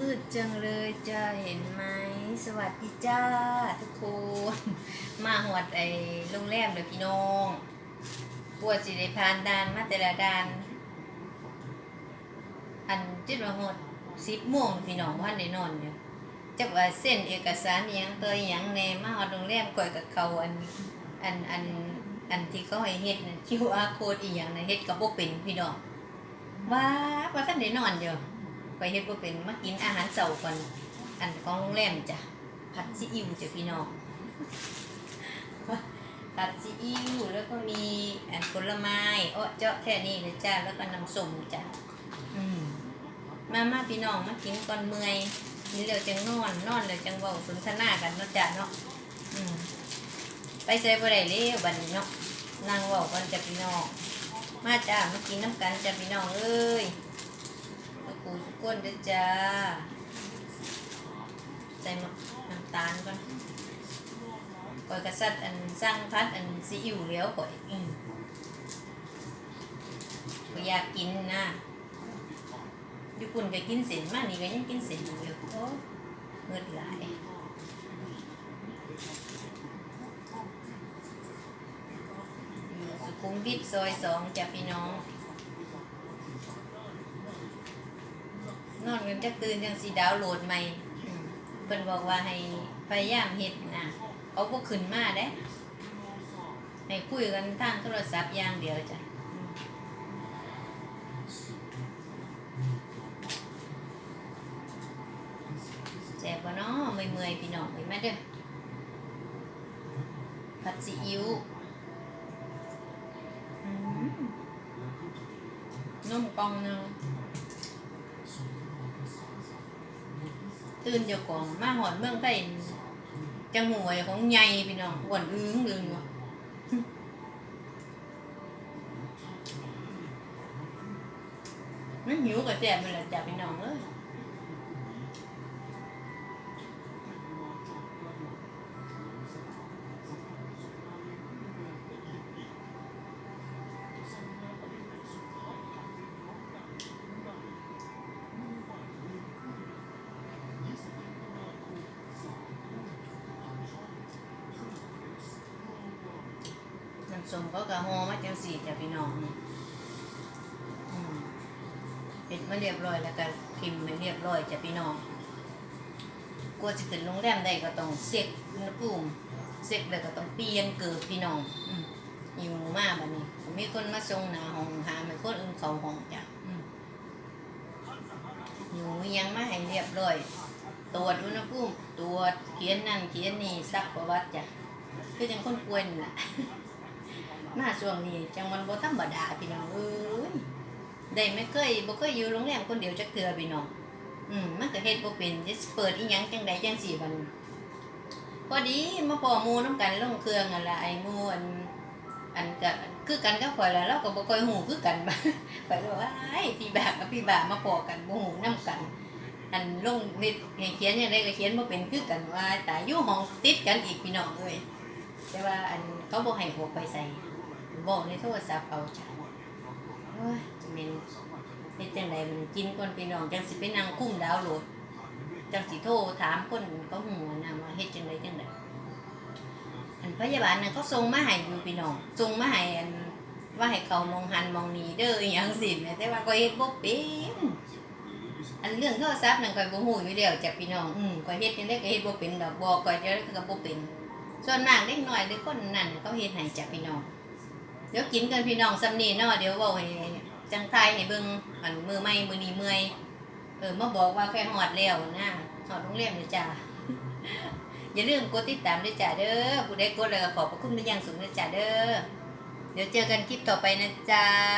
มืดจังเลยจะเห็นไหมสวัสดีจ้าทุกคน มาหวดไอ้โรงแรมเลยพี่น้องปวดสิได้พานดานมาแต่ละดาน อันจิตว่าหดสิบโมงพี่น้องว่าได้นอนอยู่จักว่าเส้นเอกสารอิหยังตัวอิหยังแนมาหอดโรงแรมก่อยกับเขาอันอันอันอันที่เขาให้เฮ็ดน่ะ QR code อีหยังนะเฮ็ดกับบ่เป็นพี่น้องว้าว่าท่านได้นอนอยู่ ไปเฮ็ดบ่เป็นมากินอาหารเช้าก่อนอันของโรงแรมจ้ะผัดซีอิ๊วจ้ะพี่น้องผัดซีอิ๊วแล้วก็มีอันผลไม้อ้อเจาะแค่นี้เลยจ้าแล้วก็น้ำส้มจ้ะอืมมามาพี่น้องมากินก่อนเมื่อยนี่แล้วจังนอนนอนแล้วจังเว้าสนทนากันเนาะจ้ะเนาะอืมไปใส่บ่ได้เลยบัดนี้เนาะนั่งเว้ากันจ้ะพี่น้องมาจ้ามากินน้ำกันจ้ะพี่น้องเอ้ย สุกูสุกคนเด้อจ้า ใส่มะน้ำตาลก่อนก่อยกระสัดอันสร้างพัดอันซีอิ๊วเลี้ยวก่อยอืมก็อยากกินนะญี่ปุ่นก็กินเส้นมานี่ก็ยังกินเส้นอยู่โอ้เงิดหลายอยู่สุขุมวิทซอยสองจ้ะพี่น้อง นอนกันจะตื่นจังสีดาวน์โหลดใหม่อืมเพิ่นบอกว่าให้พยายามเฮ็ดนะเขาบ่ขึ้นมาเด้ให้คุยกันทางโทรศัพท์อย่างเดียวจ้ะแซ่บบ่เนาะเมื่อยๆพี่น้องเห็นไหมาเด้อผัดซีอิ๊วอืมนุ่มกองหนึง ตื่นเจ้าของมาหอดเมืองไทยจังหวยของใหญ่พี่น้องอ้วนอึ้งลึงว่ะมันหิวกับแจ่มไปละจ้ะพี่น้องเอ้ย น้ำส้มเขากะฮอมาจังสี่จะพี่น้องอืมเห็ดมาเรียบร้อยแล้วก็พิมพ์มาเรียบร้อยจะพี่น้องกลัวจะขึ้นโรงแรมได้ก็ต้องเซ็กอุณหภูมิเซ็กแล้วก็ต้องเปลี่ยนเกิดพี่น้องอืมหิวมากบัดนี้มีคนมาส่งหนาห้องหาไม่คนอื่นเขาห้องจ้ะอืมหิวยังมาให้เรียบร้อย ตรวจอุณหภูมิตรวจเขียนนั่นเขียนนี่ซักประวัติจ้ะคือจังคนป่วยนี่แหละ มาช่วงนี้จังมันบ่ธรรมดาพี่น้องเอ้ยได้ไม่เคยบ่เคยอยู่โรงแรมคนเดียวจักเทื่อพี่น้องอืมมันก็เฮ็ดบ่เป็นจะเปิดอีหยังจังใดจังสี่บัดนี้พอดีมาพอหมู่นํกันลงเครื่องนั่นล่ะไอ้หมู่อันอันก็คือกันกับข่อยแล้วเราก็บ่ค่อยฮู้คือกันบัดข่อยเลยว่าไอ้พี่บากับพี่บามาพอกันบ่ฮู้นํกัน อันลงนิดเขียนจังไดก็เขียนบ่เป็นคือกันว่าแต่อยู่ห้องติดกันอีกพี่น้องเอ้ยแต่ว่าอันเขาบ่ให้พวกไปใส่ บอกในโทรศัพท์เอาจ้ะโอ้ยจะเป็นเฮ็ดจังไดมันกินก่อนพี่น้องจังสิไปนั่งคุ้มดาวโหลดจังสิโทรถามคนเขาหูนะว่าเฮ็ดจังไดจังไดอันพยาบาลน่ะเขาส่งมาให้อยู่พี่น้องส่งมาให้อันว่าให้เขามองหันมองนี้เด้ออหยังสิแม่แต่ว่าก็เฮ็ดบ่เป็นอันเรื่องโทรศัพท์นั่นก็บ่ฮู้อยู่แล้วจ้ะพี่น้องอืมก็เฮ็ดจังได๋ก็เฮ็ดบ่เป็นดอกบอกก็จะก็บ่เป็นส่วนมากเด็กน้อยหรือคนนั้นเขาเฮ็ดให้จ้ะพี่น้อง เดี๋ยวกินกันพี่น้องซ้ำนีเนาะเดี๋ยวบอกให้จังไทยให้เบิ่งอันมือไม่มือนี้เมื่อยเออมาบอกว่าแค่หอดแล้วนะหอดโรงเรมเลยจ้าอย่าลืมกดติดตามด้วยจ้าเด้อผู้ใดกดแล้วขอบพระคุณเป็นอย่างสูงด้วยจ้าเด้อเดี๋ยวเจอกันคลิปต่อไปนะจ้า